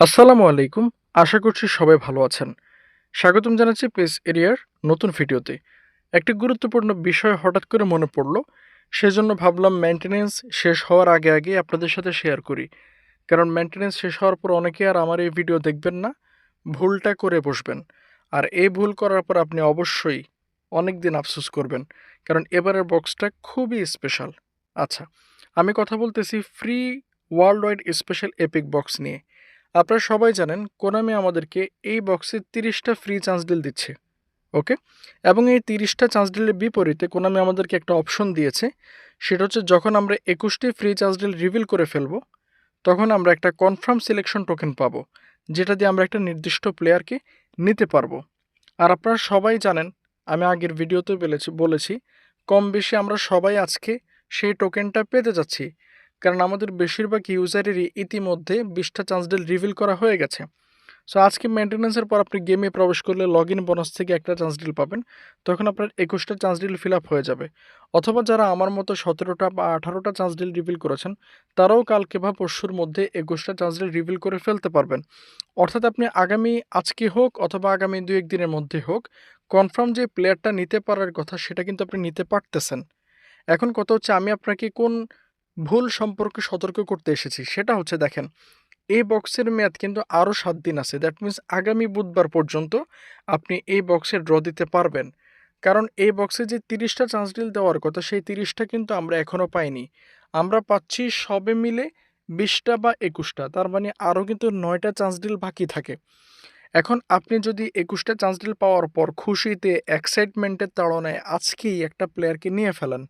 আসসালামু আলাইকুম। আশা করছি সবাই ভালো আছেন। স্বাগতম জানাচ্ছি পেস এরিয়ার নতুন ভিডিওতে। একটি গুরুত্বপূর্ণ বিষয় হঠাৎ করে মনে পড়ল, সেজন্য ভাবলাম মেনটেনেন্স শেষ হওয়ার আগে আগে আপনাদের সাথে শেয়ার করি। কারণ মেনটেনেন্স শেষ হওয়ার পর অনেকে আর আমার এই ভিডিও দেখবেন না, ভুলটা করে বসবেন। আর এই ভুল করার পর আপনি অবশ্যই অনেক দিন আফসোস করবেন, কারণ এবারের বক্সটা খুবই স্পেশাল আচ্ছা আমি কথা বলতেছি free world wide special epic box নিয়ে। আপনারা সবাই জানেন কোনামি আমাদেরকে এই বক্সে তিরিশটা ফ্রি চান্স ডিল দিচ্ছে ওকে এবং এই তিরিশটা চান্স ডিলের বিপরীতে কোনামি আমাদেরকে একটা অপশন দিয়েছে, সেটা হচ্ছে যখন আমরা একুশটি ফ্রি চান্স ডিল রিভিল করে ফেলব, তখন আমরা একটা কনফার্ম সিলেকশন টোকেন পাবো, যেটা দিয়ে আমরা একটা নির্দিষ্ট প্লেয়ারকে নিতে পারব। আর আপনারা সবাই জানেন, আমি আগের ভিডিওতে বলেছি বলেছি, কম বেশি আমরা সবাই আজকে সেই টোকেনটা পেতে যাচ্ছি কারণ আমাদের বেশিরভাগ ইউজারেরই ইতিমধ্যে বিশটা চান্স ডিল রিভিল করা হয়ে গেছে। সো আজকে মেনটেন্যান্সের পর আপনি গেমে প্রবেশ করলে লগ ইন বোনাস থেকে একটা চান্স ডিল পাবেন। তখন আপনার একুশটা চান্স ডিল ফিল আপ হয়ে যাবে। অথবা যারা আমার মতো সতেরোটা বা আঠারোটা চান্স ডিল রিভিল করেছেন, তারাও কালকে বা পরশুর মধ্যে একুশটা চান্স ডিল রিভিল করে ফেলতে পারবেন। অর্থাৎ আপনি আগামী আজকে হোক অথবা আগামী দু একদিনের মধ্যে হোক কনফার্ম যে প্লেয়ারটা নিতে পারার কথা সেটা কিন্তু আপনি নিতে পারতেছেন। এখন কথা হচ্ছে আমি আপনাকে কোন ভুল সম্পর্কে সতর্ক করতে এসেছি। সেটা হচ্ছে দেখেন, এই বক্সের মেয়াদ কিন্তু আরও সাত দিন আছে। দ্যাট মিন্স আগামী বুধবার পর্যন্ত আপনি এই বক্সে ড্র দিতে পারবেন। কারণ এই বক্সে যে তিরিশটা চান্স ডিল দেওয়ার কথা, সেই তিরিশটা কিন্তু আমরা এখনও পাইনি। আমরা পাচ্ছি সবে মিলে বিশটা বা একুশটা। তার মানে আরও কিন্তু নয়টা চান্স ডিল বাকি থাকে। এখন আপনি যদি একুশটা চান্স ডিল পাওয়ার পর খুশিতে এক্সাইটমেন্টের তাড়নায় আজকেই একটা প্লেয়ারকে নিয়ে ফেলেন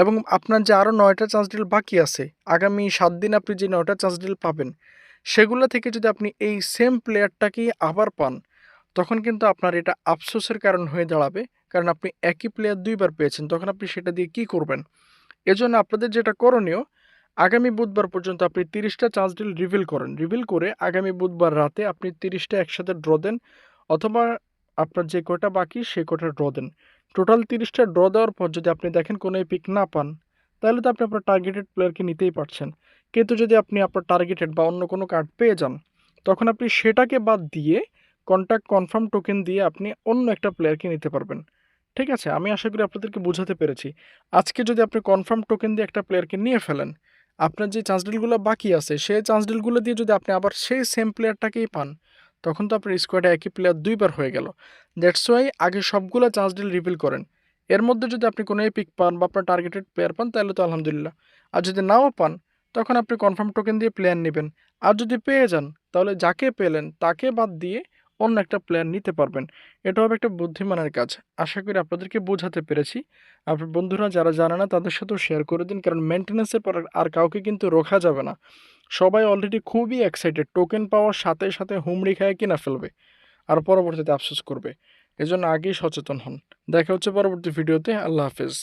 এবং আপনার যে আরও নয়টা চান্স ডিল বাকি আছে, আগামী সাত দিন আপনি যে নয়টা চান্স ডিল পাবেন, সেগুলো থেকে যদি আপনি এই সেম প্লেয়ারটাকেই আবার পান, তখন কিন্তু আপনার এটা আফসোসের কারণ হয়ে দাঁড়াবে। কারণ আপনি একই প্লেয়ার দুইবার পেয়েছেন, তখন আপনি সেটা দিয়ে কি করবেন? এজন্য আপনাদের যেটা করণীয়, আগামী বুধবার পর্যন্ত আপনি তিরিশটা চান্স ডিল রিভিল করেন। রিভিল করে আগামী বুধবার রাতে আপনি তিরিশটা একসাথে ড্র দেন, অথবা আপনার যে কটা বাকি, সে কটা ড্র দেন। টোটাল তিরিশটা ড্র দেওয়ার পর যদি আপনি দেখেন কোনো পিক না পান, তাহলে তো আপনি আপনার টার্গেটেড প্লেয়ারকে নিতেই পারছেন। কিন্তু যদি আপনি আপনার টার্গেটেড বা অন্য কোনো কার্ড পেয়ে যান, তখন আপনি সেটাকে বাদ দিয়ে কন্ট্যাক্ট কনফার্ম টোকেন দিয়ে আপনি অন্য একটা প্লেয়ারকে নিতে পারবেন। ঠিক আছে? আমি আশা করি আপনাদেরকে বোঝাতে পেরেছি। আজকে যদি আপনি কনফার্ম টোকেন দিয়ে একটা প্লেয়ারকে নিয়ে ফেলেন, আপনার যে চান্স ডিলগুলো বাকি আছে, সেই চান্স ডিলগুলো দিয়ে যদি আপনি আবার সেই সেম প্লেয়ারটাকেই পান তখন তো আপনার স্কোয়াডে একই প্লেয়ার দুইবার হয়ে গেল। দ্যাটস ওয়াই আগে সবগুলো চান্স ডিল রিভিল করেন। এর মধ্যে যদি আপনি কোনো পিক পান বা আপনার টার্গেটেড প্লেয়ার পান, তাহলে তো আলহামদুলিল্লাহ। আর যদি নাও পান, তখন আপনি কনফার্ম টোকেন দিয়ে প্লেয়ার নেবেন। আর যদি পেয়ে যান, তাহলে যাকে পেলেন, তাকে বাদ দিয়ে অন্য একটা প্লেয়ার নিতে পারবেন। এটা হবে একটা বুদ্ধিমানের কাজ। আশা করি আপনাদেরকে বোঝাতে পেরেছি। আপনার বন্ধুরা, যারা জানে না, তাদের সাথেও শেয়ার করে দিন। কারণ মেনটেন্যান্সের পর আর কাউকে কিন্তু রোখা যাবে না। সবাই অলরেডি খুবই এক্সাইটেড টোকেন পাওয়ার সাথে সাথে হুমড়ি খায় কিনা ফেলবে আর পরবর্তীতে আফসোস করবে। এজন্য আগেই সচেতন হন। দেখা হচ্ছে পরবর্তী ভিডিওতে আল্লাহ হাফেজ।